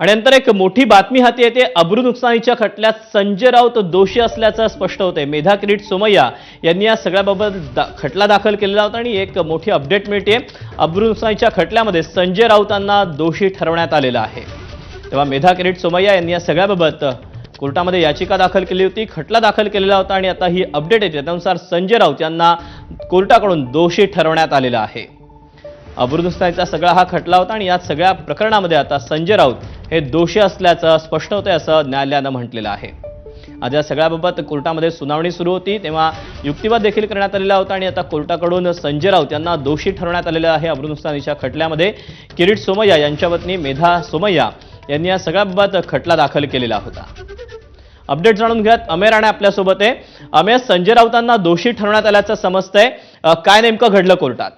आणि नंतर एक मोठी बातमी हाती येते अब्रू नुकसानीच्या खटल्यात संजय राऊत दोषी असल्याचं स्पष्ट होते मेधा किरीट सोमय्या यांनी या सगळ्याबाबत दा- खटला दाखल केलेला होता आणि एक मोठी अपडेट मिळते अब्रू नुकसानीच्या खटल्यामध्ये संजय राऊतांना दोषी ठरवण्यात आलेलं आहे. तेव्हा मेधा किरीट सोमय्या यांनी या सगळ्याबाबत कोर्टामध्ये याचिका दाखल केली होती खटला दाखल केलेला होता आणि आता ही अपडेट येते. त्यानुसार संजय राऊत यांना कोर्टाकडून दोषी ठरवण्यात आलेलं आहे. अब्रुनुस्तानीचा सगळा हा खटला होता आणि या सगळ्या प्रकरणामध्ये आता संजय राऊत हे दोषी असल्याचं स्पष्ट होतंय असं न्यायालयानं म्हटलेलं आहे. आज या सगळ्याबाबत कोर्टामध्ये सुनावणी सुरू होती तेव्हा युक्तिवाद देखील करण्यात आलेला होता आणि आता कोर्टाकडून संजय राऊत यांना दोषी ठरवण्यात आलेलं आहे. अब्रुनुस्तानीच्या खटल्यामध्ये किरीट सोमय्या यांच्या पत्नी मेधा सोमय्या यांनी या सगळ्याबाबत खटला दाखल केलेला होता. अपडेट जाणून घ्यात अमेर राणे आपल्यासोबत आहे. अमेर संजय राऊतांना दोषी ठरवण्यात आल्याचं समजतंय. काय नेमकं घडलं कोर्टात?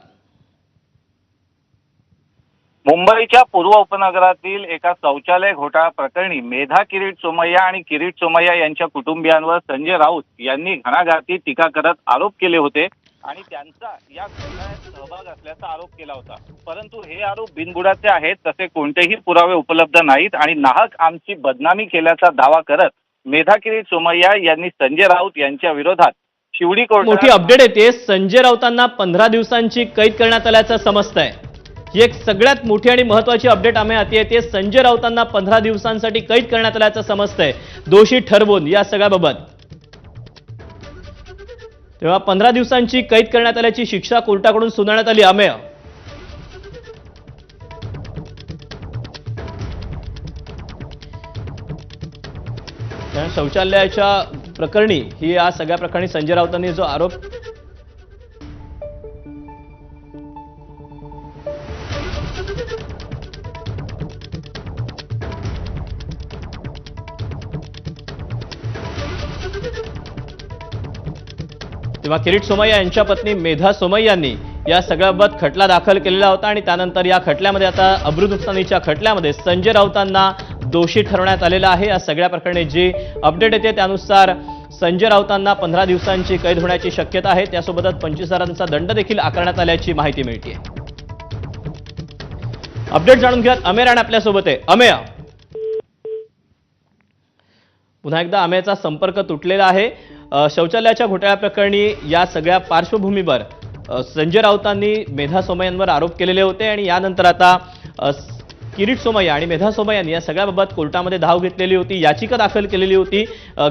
मुंबईच्या पूर्व उपनगरातील एका शौचालय घोटाळा प्रकरणी मेधा किरीट सोमय्या आणि किरीट सोमय्या यांच्या कुटुंबियांवर संजय राऊत यांनी घणाघाती टीका करत आरोप केले होते. आणि त्यांचा या घोटाळ्यात सहभाग असल्याचा आरोप केला होता. परंतु हे आरोप बिनबुडाचे आहेत तसे कोणतेही पुरावे उपलब्ध नाहीत आणि नाहक आमची बदनामी केल्याचा दावा करत मेधा किरीट सोमय्या यांनी संजय राऊत यांच्या विरोधात शिवडी मोठी अपडेट येते संजय राऊतांना पंधरा दिवसांची कैद करण्यात आल्याचं समजतंय. ही एक सगळ्यात मोठी आणि महत्वाची अपडेट आम्ही हाती येते. संजय राऊतांना पंधरा दिवसांसाठी कैद करण्यात आल्याचं समजतंय. दोषी ठरवून या सगळ्याबाबत. तेव्हा पंधरा दिवसांची कैद करण्यात आल्याची शिक्षा कोर्टाकडून सुनावण्यात आली. अमेय. शौचालयाच्या प्रकरणी ही या सगळ्या प्रकरणी संजय राऊतांनी जो आरोप तेव्हा किरीट सोमय्या यांच्या पत्नी मेधा सोमय्यांनी या सगळ्याबाबत खटला दाखल केलेला होता आणि त्यानंतर या खटल्यामध्ये आता अब्रू नुकसानीच्या खटल्यामध्ये संजय राऊतांना दोषी ठरवण्यात आलेलं आहे. या सगळ्या प्रकरणी जी अपडेट येते त्यानुसार संजय राऊतांना पंधरा दिवसांची कैद होण्याची शक्यता आहे. त्यासोबतच पंचवीस हजारांचा दंड देखील आकारण्यात आल्याची माहिती मिळते अपडेट जाणून घेऊयात. अमेर आणि आपल्यासोबत आहे. अमेय. पुन्हा एकदा अमेयचा संपर्क तुटलेला आहे. शौचालयाच्या घोटाळ्या प्रकरणी या सगळ्या पार्श्वभूमीवर संजय राऊतांनी मेधा सोमय्यांवर आरोप केलेले होते आणि यानंतर आता किरीट सोमय्या आणि मेधा सोमय्यांनी या सगळ्याबाबत कोर्टामध्ये धाव घेतलेली होती याचिका दाखल केलेली होती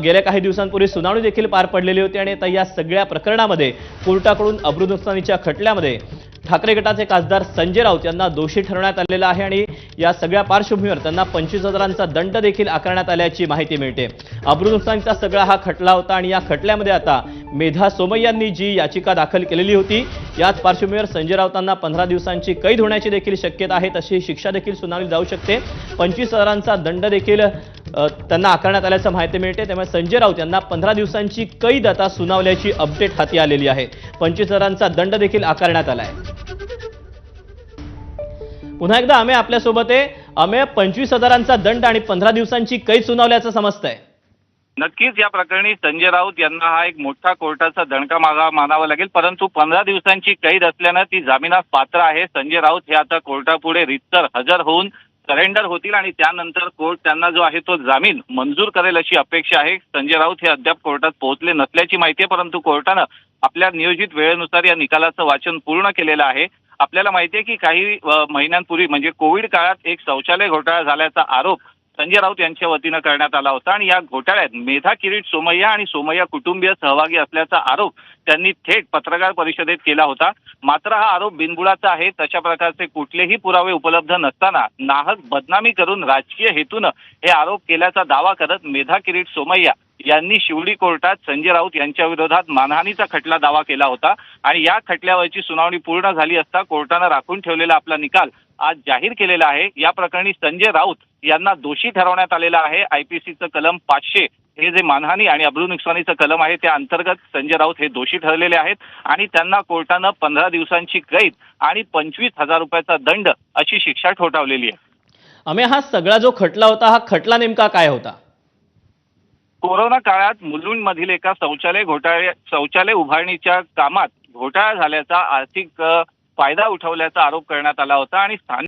गेल्या काही दिवसांपूर्वी सुनावणी देखील पार पडलेली होती आणि आता या सगळ्या प्रकरणामध्ये कोर्टाकडून अब्रुनुकसानीच्या खटल्यामध्ये ठाकरे गटाचे खासदार संजय राऊत यांना दोषी ठरवण्यात आलेला आहे आणि या सगळ्या पार्श्वभूमीवर त्यांना पंचवीस हजारांचा दंड देखील आकारण्यात आल्याची माहिती मिळते. अब्रू नुकसानीचा सगळा हा खटला होता आणि या खटल्यामध्ये आता मेधा सोमय्यांनी जी याचिका दाखल केलेली होती याच पार्श्वभूमीवर संजय राऊतांना पंधरा दिवसांची कैद होण्याची देखील शक्यता आहे तशी शिक्षा देखील सुनावली जाऊ शकते. पंचवीस हजारांचा दंड देखील त्यांना आकारण्यात आल्याचं माहिती मिळते. त्यामुळे संजय राऊत यांना पंधरा दिवसांची कैद आता सुनावल्याची अपडेट हाती आलेली आहे. पंचवीस हजारांचा दंड देखील आकारण्यात आला आहे. पुन्हा एकदा आम्ही आपल्यासोबत आहे. आम्ही पंचवीस हजारांचा दंड आणि पंधरा दिवसांची कैद सुनावल्याचं समजतंय. नक्कीच या प्रकरणी संजय राऊत यांना हा एक मोठा कोर्टाचा दणका मागा मानावा लागेल. परंतु पंधरा दिवसांची कैद असल्यानं ती जामिनास पात्र आहे. संजय राऊत हे आता कोर्टापुढे रितसर हजर होऊन सरेंडर होतील आणि त्यानंतर कोर्ट त्यांना जो आहे तो जामीन मंजूर करेल अशी अपेक्षा आहे. संजय राऊत हे अद्याप कोर्टात पोहोचले नसल्याची माहिती आहे परंतु कोर्टानं आपल्या नियोजित वेळेनुसार या निकालाचं वाचन पूर्ण केलेलं आहे. आपल्याला माहिती आहे की काही महिन्यांपूर्वी म्हणजे कोविड काळात एक शौचालय घोटाळा झाल्याचा आरोप संजय राऊत यांच्या वतीनं करण्यात आला होता. आणि या घोटाळ्यात मेधा किरीट सोमय्या आणि सोमय्या कुटुंबीय सहभागी असल्याचा आरोप त्यांनी थेट पत्रकार परिषदेत केला होता. मात्र हा आरोप बिनबुडाचा आहे. तशा प्रकारचे कुठलेही पुरावे उपलब्ध नसताना नाहक बदनामी करून राजकीय हेतूनं हे आरोप केल्याचा दावा करत मेधा किरीट सोमय्या यांनी शिवडी कोर्टात संजय राऊत यांच्या विरोधात मानहानीचा खटला दावा केला होता आणि या खटल्यावरची सुनावणी पूर्ण झाली असता कोर्टानं राखून ठेवलेला आपला निकाल आज जाहीर केलेला आहे. या प्रकरणी संजय राऊत यांना दोषी ठरवण्यात आलेला आहे. आयपीसीचं कलम पाचशे हे जे मानहानी आणि अब्रू नुकसानीचं कलम आहे त्या अंतर्गत संजय राऊत हे दोषी ठरलेले आहेत आणि त्यांना कोर्टानं पंधरा दिवसांची कैद आणि पंचवीस हजार रुपयाचा दंड अशी शिक्षा ठोठावलेली आहे. आम्ही हा सगळा जो खटला होता हा खटला नेमका काय होता? कोरोना काळात मुलुंडमधील एका शौचालय घोटाळे शौचालय उभारणीच्या कामात घोटाळा झाल्याचा आर्थिक फायदा उठवल्याचा आरोप करण्यात आला होता आणि स्थानिक